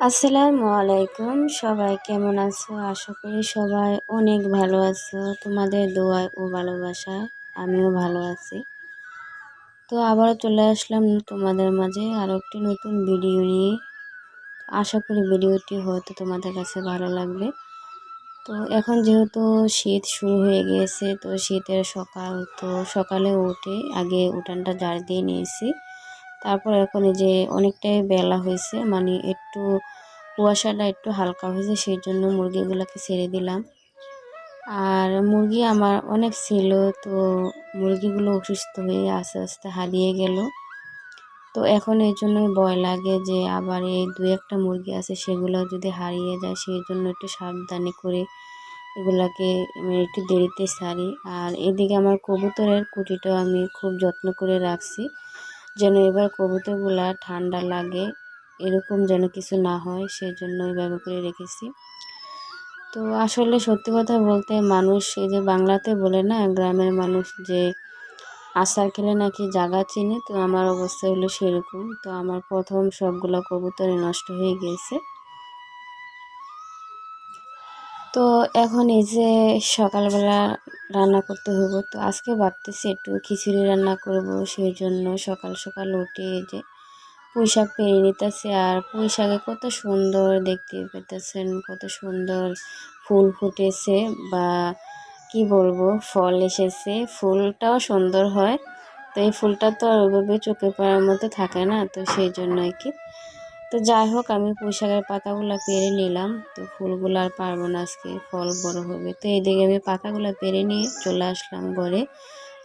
আসসালামু আলাইকুম। সবাই কেমন আছো? আশা করি সবাই অনেক ভালো আছো। তোমাদের দোয়া ও ভালোবাসায় আমিও ভালো আছি। তো আবারও চলে আসলাম তোমাদের মাঝে আরও একটি নতুন ভিডিও নিয়ে। আশা করি ভিডিওটি হয়তো তোমাদের কাছে ভালো লাগবে। তো এখন যেহেতু শীত শুরু হয়ে গিয়েছে, তো শীতের সকাল, তো সকালে উঠে আগে উঠানটা জার দিয়ে নিয়েছি। তারপর এখন এই যে অনেকটাই বেলা হয়েছে মানে একটু কুয়াশাটা একটু হালকা হয়েছে, সেই জন্য মুরগিগুলোকে ছেড়ে দিলাম। আর মুরগি আমার অনেক ছিল, তো মুরগিগুলো অসুস্থ হয়ে আস্তে আস্তে হারিয়ে গেল। তো এখন এই জন্যই ভয় লাগে যে আবার এই দু একটা মুরগি আছে, সেগুলো যদি হারিয়ে যায়, সেই জন্য একটু সাবধানে করে এগুলাকে একটু দেরিতে সারি। আর এদিকে আমার কবুতরের কুটিটাও আমি খুব যত্ন করে রাখছি। যেন এবার কবুতরগুলা ঠান্ডা লাগে, এরকম যেন কিছু না হয় সেই জন্য এইভাবে করে রেখেছি। তো আসলে সত্যি কথা বলতে মানুষ এই যে বাংলাতে বলে না, গ্রামের মানুষ যে আশা খেলে নাকি জাগা চিনে, তো আমার অবস্থা হলো সেরকম। তো আমার প্রথম সবগুলো কবুতরে নষ্ট হয়ে গিয়েছে। তো এখন এই যে সকালবেলা রান্না করতে হইব, তো আজকে ভাবতেছি একটু খিচুড়ি রান্না করব, সেই জন্য সকাল সকাল উঠে যে পুঁই শাক পেরে নিতেছে। আর পুঁই শাকে কত সুন্দর দেখতে পেতেছেন, কত সুন্দর ফুল ফুটেছে বা কি বলব, ফল এসেছে, ফুলটাও সুন্দর হয়। তো এই ফুলটা তো আর ওইভাবে চোখে পড়ার মতো থাকে না, তো সেই জন্য আর কি। তো যাই হোক, আমি পুঁশাকের পাতাগুলো পেরে নিলাম। তো ফুলগুলো আর পারব না আজকে, ফল বড় হবে। তো এইদিকে আমি পাতাগুলো পেরে নিয়ে চলে আসলাম ঘরে।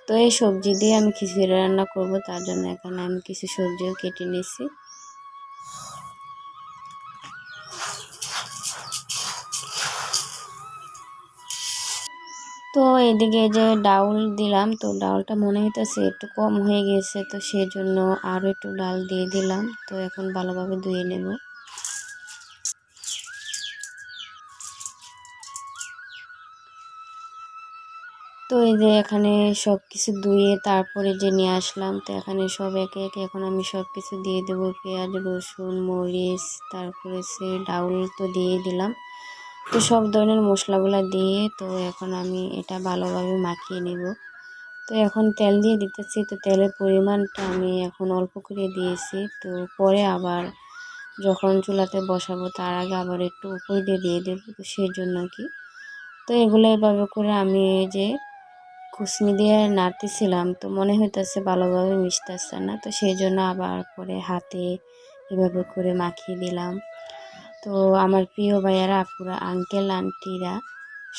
তো এই সবজি দিয়ে আমি খিচুড়ি রান্না করব, তার জন্য এখানে আমি কিছু সবজিও কেটে নিয়েছি। তো এদিকে যে ডাউল দিলাম, তো ডাউলটা মনে হইতেছে একটু কম হয়ে গেছে, তো সেই জন্য আরও একটু ডাল দিয়ে দিলাম। তো এখন ভালোভাবে ধুয়ে নেব। তো এই যে এখানে সব কিছু ধুয়ে তারপরে যে নিয়ে আসলাম, তো এখানে সব একে একে এখন আমি সব কিছু দিয়ে দেবো। পেঁয়াজ, রসুন, মরিচ, তারপরে সে ডাউল তো দিয়ে দিলাম। তো সব ধরনের মশলাগুলো দিয়ে তো এখন আমি এটা ভালোভাবে মাখিয়ে নেব। তো এখন তেল দিয়ে দিতেছি, তো তেলের পরিমাণটা আমি এখন অল্প করে দিয়েছি। তো পরে আবার যখন চুলাতে বসাবো, তার আগে আবার একটু উপর দিয়ে দিয়ে দেবো তো সেই জন্য কি। তো এগুলো এভাবে করে আমি এই যে খুসনি দিয়ে নাড়তেছিলাম, তো মনে হইতেছে ভালোভাবে মিশতেছে না। তো সেই জন্য আবার পরে হাতে এভাবে করে মাখিয়ে দিলাম। তো আমার প্রিয় ভাইয়ারা, আপুরা আঙ্কেল আন্টিরা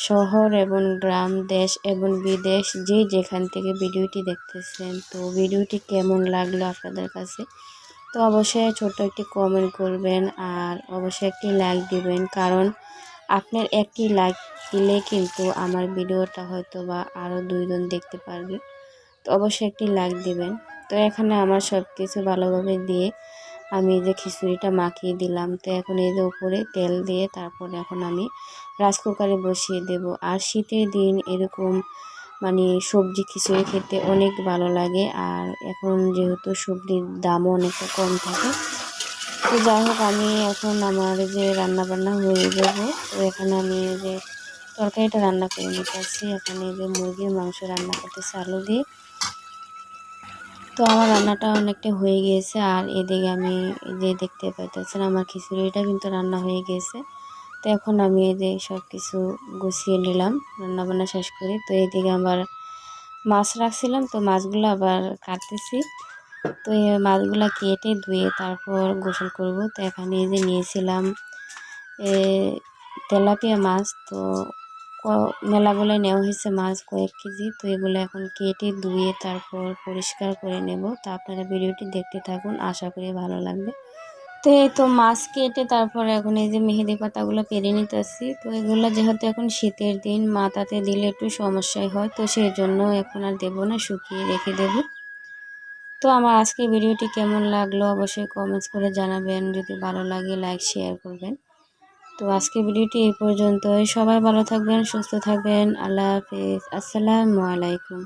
শহর এবং গ্রাম, দেশ এবং বিদেশ, যে যেখান থেকে ভিডিওটি দেখতেছেন, তো ভিডিওটি কেমন লাগল আপনাদের কাছে? তো অবশ্যই ছোট একটি কমেন্ট করবেন আর অবশ্যই একটি লাইক দিবেন, কারণ আপনার একটি লাইক দিলে কিন্তু আমার ভিডিওটা হয়তো বা আরও দুইজন দেখতে পারবে। তো অবশ্যই একটি লাইক দিবেন। তো এখানে আমার সব কিছু ভালোভাবে দিয়ে আমি যে খিচুড়িটা মাখিয়ে দিলাম। তো এখন এই যে উপরে তেল দিয়ে তারপর এখন আমি রাইস কুকারে বসিয়ে দেব। আর শীতের দিন এরকম মানে সবজি খিচুড়ি খেতে অনেক ভালো লাগে। আর এখন যেহেতু সবজির দামও অনেকটা কম থাকে, তো যাই হোক আমি এখন আমার যে রান্না বান্না হয়ে যাব, তো এখানে আমি যে তরকারিটা রান্না করে নিতে এখানে যে মুরগির মাংস রান্না করতেছি, আলু দিয়ে। তো আমার রান্নাটা অনেকটা হয়ে গিয়েছে আর এদিকে আমি যে দেখতে পাইতেছেন আমার খিচুড়িটা কিন্তু রান্না হয়ে গিয়েছে। তো এখন আমি যে সব কিছু গুছিয়ে নিলাম রান্না বান্না শেষ করে। তো এদিকে আমার মাছ রাখছিলাম, তো মাছগুলো আবার কাটতেছি। তো এই মাছগুলো কেটে ধুয়ে তারপর গোসল করব। তো এখানে এই যে নিয়েছিলাম তেলাপিয়া মাছ, তো মেলাগুলো নেওয়া হয়েছে মাছ কয়েক কেজি। তো এগুলো এখন কেটে ধুয়ে তারপর পরিষ্কার করে নেব। তা আপনারা ভিডিওটি দেখতে থাকুন, আশা করি ভালো লাগবে। তো এই তো মাছ কেটে তারপর এখন এই যে মেহেদি পাতাগুলো পেরে নিতেছি। তো এগুলো যেহেতু এখন শীতের দিন মাথাতে দিলে একটু সমস্যাই হয়। তো সেই জন্য এখন আর দেবো না, শুকিয়ে রেখে দেব। তো আমার আজকে ভিডিওটি কেমন লাগল অবশ্যই কমেন্টস করে জানাবেন। যদি ভালো লাগে লাইক শেয়ার করবেন। তো আজকে ভিডিওটি এই পর্যন্তই। সবাই ভালো থাকবেন সুস্থ থাকবেন। আল্লাহ হাফিজ। আসসালামু আলাইকুম।